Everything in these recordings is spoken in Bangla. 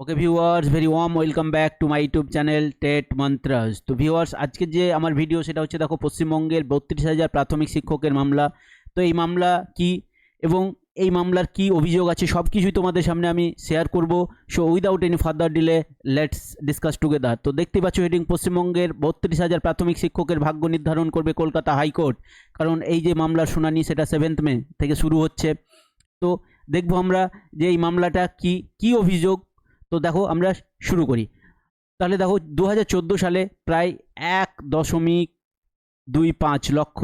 Okay viewers very warm welcome back to my YouTube channel TET mantras তো ভিউয়ার্স আজকের যে আমার ভিডিও সেটা হচ্ছে দেখো পশ্চিমবঙ্গের বত্রিশ হাজার প্রাথমিক শিক্ষকের মামলা। তো এই মামলা কি এবং এই মামলার কি অভিযোগ আছে সব কিছুই তোমাদের সামনে আমি শেয়ার করব। So without any further delay let's discuss together তো দেখতে পাচ্ছ হেডিং পশ্চিমবঙ্গের বত্রিশ হাজার প্রাথমিক শিক্ষকের ভাগ্য নির্ধারণ করবে কলকাতা হাইকোর্ট। কারণ এই যে মামলার শুনানি, সেটা সেভেন্থ মে থেকে শুরু হচ্ছে। তো দেখব আমরা যে এই মামলাটা কি কি অভিযোগ তো দেখো আমরা শুরু করি। তাহলে দেখো দু হাজার চোদ্দ সালে প্রায় এক দশমিক দুই পাঁচ লক্ষ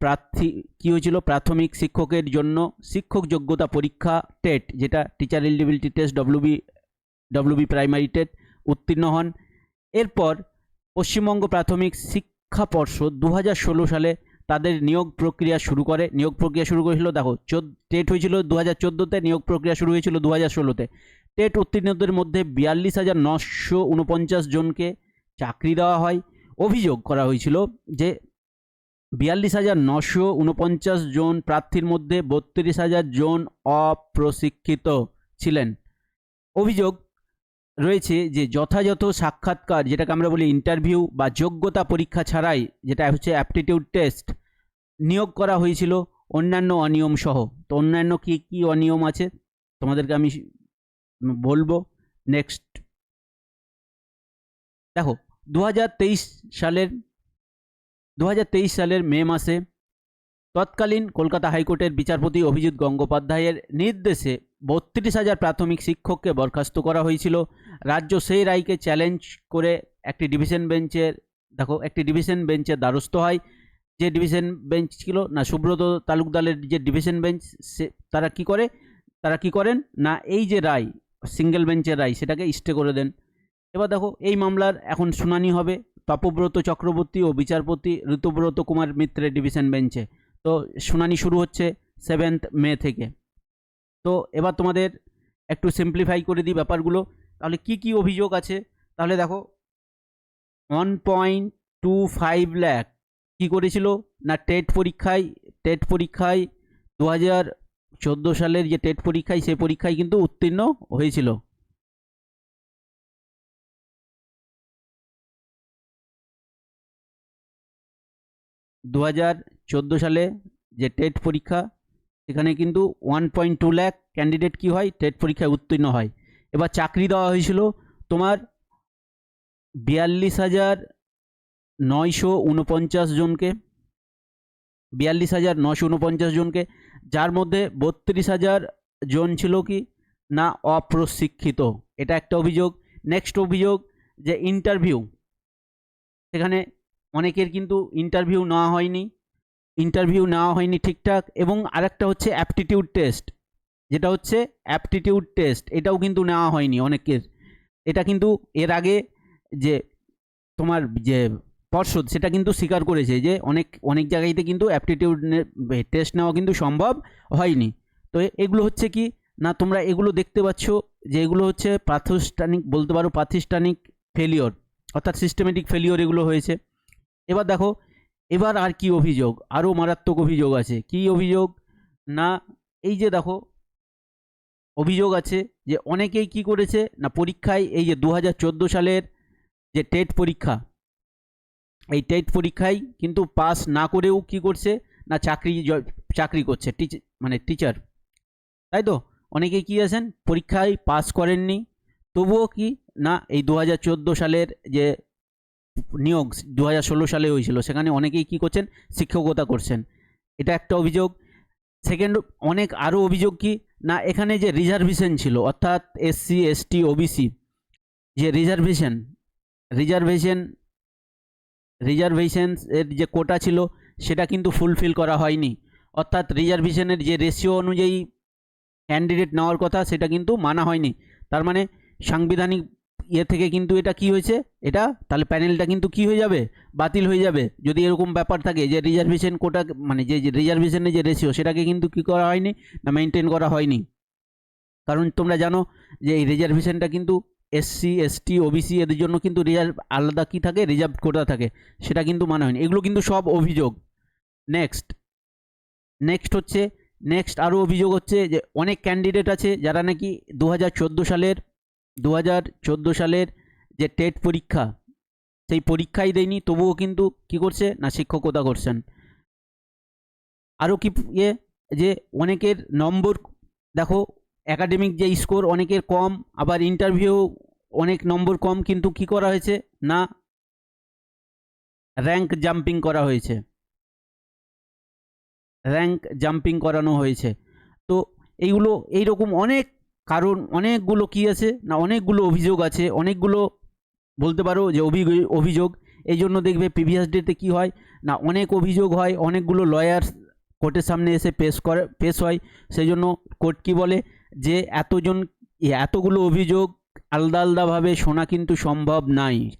প্রার্থী, কী হয়েছিল? প্রাথমিক শিক্ষকের জন্য শিক্ষক যোগ্যতা পরীক্ষা টেট, যেটা teacher eligibility test WB WB primary TET উত্তীর্ণ হন। এরপর পশ্চিমবঙ্গ প্রাথমিক শিক্ষা পর্ষদ দু হাজার ষোলো সালে তাদের নিয়োগ প্রক্রিয়া শুরু করে। নিয়োগ প্রক্রিয়া শুরু করেছিল, দেখো টেট হয়েছিল দু হাজার নিয়োগ প্রক্রিয়া শুরু হয়েছিল দু হাজার ষোলোতে। টেট উত্তীর্ণদের মধ্যে বিয়াল্লিশ হাজার নশো উনপঞ্চাশ জনকে চাকরি দেওয়া হয়। অভিযোগ করা হয়েছিল যে বিয়াল্লিশ হাজার নশো উনপঞ্চাশ জন প্রার্থীর মধ্যে বত্রিশ হাজার জন অপ্রশিক্ষিত ছিলেন। অভিযোগ রয়েছে যে যথাযথ সাক্ষাৎকার, যেটাকে আমরা বলি ইন্টারভিউ বা যোগ্যতা পরীক্ষা ছাড়াই, যেটা হচ্ছে অ্যাপটিটিউড টেস্ট, নিয়োগ করা হয়েছিল অন্যান্য অনিয়ম সহ তো অন্যান্য কী কী অনিয়ম আছে? তোমাদেরকে আমি বলব নেক্সট দেখো দু হাজার তেইশ সালের, দুহাজার তেইশ সালের মে মাসে তৎকালীন কলকাতা হাইকোর্টের বিচারপতি অভিজিৎ গঙ্গোপাধ্যায়ের নির্দেশে বত্রিশ হাজার প্রাথমিক শিক্ষককে বরখাস্ত করা হয়েছিল। রাজ্য সেই রায়কে চ্যালেঞ্জ করে একটি ডিভিশন বেঞ্চের দেখো, একটি ডিভিশন বেঞ্চের দ্বারস্থ হয়। যে ডিভিশন বেঞ্চ ছিল না, সুব্রত তালুকদারের যে ডিভিশন বেঞ্চ সে, তারা কি করে? তারা কি করেন? না, এই যে রায় সিঙ্গেল বেঞ্চের রায়, সেটাকে স্টে করে দেন। এবার দেখো, এই মামলার এখন শুনানি হবে তপব্রত চক্রবর্তী ও বিচারপতি ঋতুব্রত কুমার মিত্রের ডিভিশন বেঞ্চে। তো শুনানি শুরু হচ্ছে সেভেন্থ মে থেকে। তো এবার তোমাদের একটু সিম্পলিফাই করে দিই ব্যাপারগুলো। তাহলে কি কি অভিযোগ আছে? তাহলে দেখো one point two five lakh কী করেছিল? না টেট পরীক্ষায় টেট পরীক্ষায় দু হাজার চোদ্দ সালের যে টেট পরীক্ষায়, সেই পরীক্ষায় কিন্তু উত্তীর্ণ হয়েছিল। দু হাজার চোদ্দ সালে যে টেট পরীক্ষা, সেখানে কিন্তু one point two lakh candidate কী হয়? টেট পরীক্ষায় উত্তীর্ণ হয়। এবার চাকরি দেওয়া হয়েছিল তোমার বিয়াল্লিশ হাজার নয়শো উনপঞ্চাশ জনকে। বিয়াল্লিশ হাজার নশো উনপঞ্চাশ জনকে, যার মধ্যে বত্রিশ হাজার জন ছিল কি না অপ্রশিক্ষিত। এটা একটা অভিযোগ। নেক্সট অভিযোগ যে ইন্টারভিউ সেখানে অনেকের কিন্তু ইন্টারভিউ নেওয়া হয়নি। ইন্টারভিউ নেওয়া হয়নি ঠিকঠাক এবং আরেকটা হচ্ছে অ্যাপটিটিউড টেস্ট যেটা হচ্ছে অ্যাপটিটিউড টেস্ট এটাও কিন্তু নেওয়া হয়নি অনেকের। এটা কিন্তু এর আগে যে তোমার যে পর্ষদ সেটা কিন্তু স্বীকার করেছে যে অনেক অনেক জায়গাইতে কিন্তু অ্যাপটিটিউড টেস্ট নেওয়া কিন্তু সম্ভব হয়নি। তো এগুলো হচ্ছে কি, না তোমরা এগুলো দেখতে পাচ্ছ যে এগুলো হচ্ছে প্রাতিষ্ঠানিক, বলতে পারো প্রাতিষ্ঠানিক ফেলিওর অর্থাৎ সিস্টেমেটিক ফেলিওর এগুলো হয়েছে। এবার দেখো, এবার আর কি অভিযোগ? আরও মারাত্মক অভিযোগ আছে। কি অভিযোগ? না, এই যে দেখো, অভিযোগ আছে যে অনেকেই কি করেছে? না পরীক্ষায় এই যে দু হাজার চোদ্দ সালের যে টেট পরীক্ষা এই টেট পরীক্ষায় কিন্তু পাস না করেও কি করছে? না চাকরি চাকরি করছে, টিচ মানে টিচার। তাই তো? অনেকেই কী আছেন? পরীক্ষায় পাস করেননি। তবুও কি? না, এই দু হাজার চোদ্দ সালের যে নিয়োগ দু হাজার ষোলো সালে হয়েছিল, সেখানে অনেকেই কী করছেন? শিক্ষকতা করছেন। এটা একটা অভিযোগ। সেকেন্ড, অনেক আরও অভিযোগ কি? না, এখানে যে রিজার্ভেশন ছিল, অর্থাৎ এসসি, এসটি, ওবিসি, যে রিজার্ভেশন রিজার্ভেশন রিজার্ভেশন এর যে কোটা ছিল, সেটা কিন্তু ফুলফিল করা হয়নি। অর্থাৎ রিজার্ভেশনের যে রেশিও অনুযায়ী ক্যান্ডিডেট নেওয়ার কথা, সেটা কিন্তু মানা হয়নি। তার মানে সাংবিধানিক ইয়ে থেকে কিন্তু এটা কি হয়েছে? এটা তাহলে প্যানেলটা কিন্তু কি হয়ে যাবে? বাতিল হয়ে যাবে। যদি এরকম ব্যাপার থাকে যে রিজার্ভেশন কোটা মানে যে রিজার্ভেশনের যে রেশিও সেটাকে কিন্তু কি করা হয়নি না মেনটেন করা হয়নি? কারণ তোমরা জানো যে এই রিজার্ভেশনটা কিন্তু এসসি এসটি ওবিসি এদের জন্য কিন্তু রিজার্ভ আলাদা কি থাকে? রিজার্ভ কোটা থাকে। সেটা কিন্তু মানা হয়নি। এগুলো কিন্তু সব অভিযোগ। নেক্সট নেক্সট হচ্ছে নেক্সট আরও অভিযোগ হচ্ছে যে অনেক ক্যান্ডিডেট আছে যারা নাকি দু হাজার চোদ্দ সালের দু হাজার চোদ্দ সালের যে টেট পরীক্ষা, সেই পরীক্ষাই দেয়নি। তবুও কিন্তু কি করছে? না, শিক্ষকতা করছেন। আরও কি ইয়ে যে অনেকের নম্বর, দেখো একাডেমিক যে স্কোর অনেকের কম, আবার ইন্টারভিউ অনেক নম্বর কম, কিন্তু কি করা হয়েছে? না র্যাঙ্ক জাম্পিং করা হয়েছে। র্যাঙ্ক জাম্পিং করানো হয়েছে। তো এইগুলো, এইরকম অনেক কারণ, অনেকগুলো কি আছে? না, অনেকগুলো অভিযোগ আছে। অনেকগুলো বলতে পারো যে অভিযোগ। এই জন্য দেখবে প্রিভিয়াস ডেতে কি হয়? না, অনেক অভিযোগ হয়, অনেকগুলো লয়ার কোর্টের সামনে এসে পেশ করে পেশ হয়। সেই জন্য কোর্ট কি বলে? যে এতজন, এতগুলো অভিযোগ আলাদা আলাদাভাবে শোনা কিন্তু সম্ভব নাই।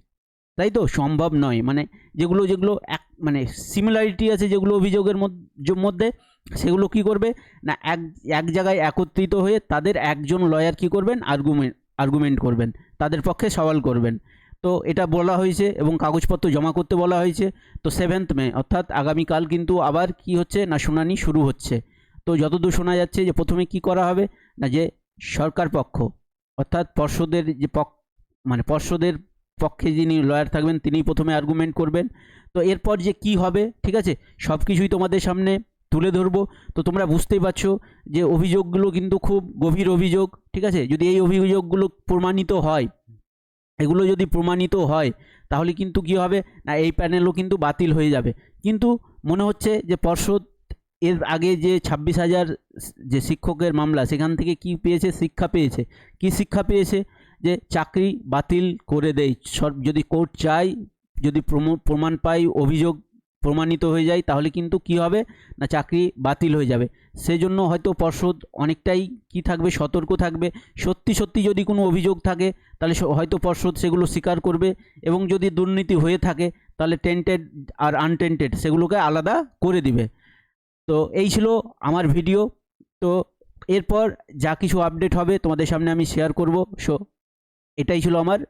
তাই তো? সম্ভব নয়। মানে যেগুলো যেগুলো এক মানে সিমিলারিটি আছে যেগুলো অভিযোগের মধ্য- সেগুলো কি করবে? না, এক এক জায়গায় একত্রিত হয়ে তাদের একজন লয়ার কি করবেন? আর্গুমেন্ট আর্গুমেন্ট করবেন। তাদের পক্ষে সওয়াল করবেন। তো এটা বলা হয়েছে এবং কাগজপত্র জমা করতে বলা হয়েছে। তো সেভেন্থ মে অর্থাৎ আগামীকাল কিন্তু আবার কি হচ্ছে? না, শুনানি শুরু হচ্ছে। তো যতদূর শোনা যাচ্ছে যে প্রথমে কি করা হবে? না যে সরকার পক্ষ, অর্থাৎ পর্ষদের যে পক মানে পর্ষদের পক্ষে যিনি লয়ার থাকবেন তিনি প্রথমে আর্গুমেন্ট করবেন। তো এরপর যে কি হবে, ঠিক আছে? সব কিছুই তোমাদের সামনে তুলে ধরবো। তো তোমরা বুঝতেই পারছ যে অভিযোগগুলো কিন্তু খুব গভীর অভিযোগ, ঠিক আছে? যদি এই অভিযোগগুলো প্রমাণিত হয়, এগুলো যদি প্রমাণিত হয়, তাহলে কিন্তু কি হবে? না, এই প্যানেলও কিন্তু বাতিল হয়ে যাবে। কিন্তু মনে হচ্ছে যে পর্ষদ এর আগে যে ছাব্বিশ হাজার যে শিক্ষকের মামলা, সেখান থেকে কি পেয়েছে? শিক্ষা পেয়েছে। কি শিক্ষা পেয়েছে? যে চাকরি বাতিল করে দেয়। সর- যদি কোর্ট চায়, যদি প্রমো- প্রমাণ পাই অভিযোগ প্রমাণিত হয়ে যায়, তাহলে কিন্তু কি হবে? না, চাকরি বাতিল হয়ে যাবে। সেজন্য হয়তো পর্ষদ অনেকটাই কি থাকবে? সতর্ক থাকবে। সত্যি সত্যি যদি কোনো অভিযোগ থাকে, তাহলে হয়তো পর্ষদ সেগুলো স্বীকার করবে এবং যদি দুর্নীতি হয়ে থাকে, তাহলে টেন্টেড আর আনটেন্টেড সেগুলোকে আলাদা করে দিবে। তো এই ছিল আমার ভিডিও তো এরপর যা কিছু আপডেট হবে তোমাদের সামনে আমি শেয়ার করব। সো এটাই ছিল আমার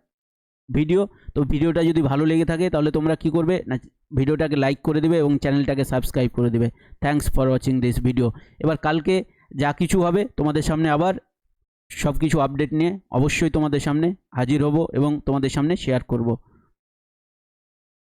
ভিডিও তো ভিডিওটা যদি ভালো লেগে থাকে তাহলে তোমরা কি করবে? না ভিডিওটাকে লাইক করে দেবে এবং চ্যানেলটাকে সাবস্ক্রাইব করে দেবে। Thanks for watching this video এবার কালকে যা কিছু হবে তোমাদের সামনে আবার সব কিছু আপডেট নিয়ে অবশ্যই তোমাদের সামনে হাজির হব এবং তোমাদের সামনে শেয়ার করব।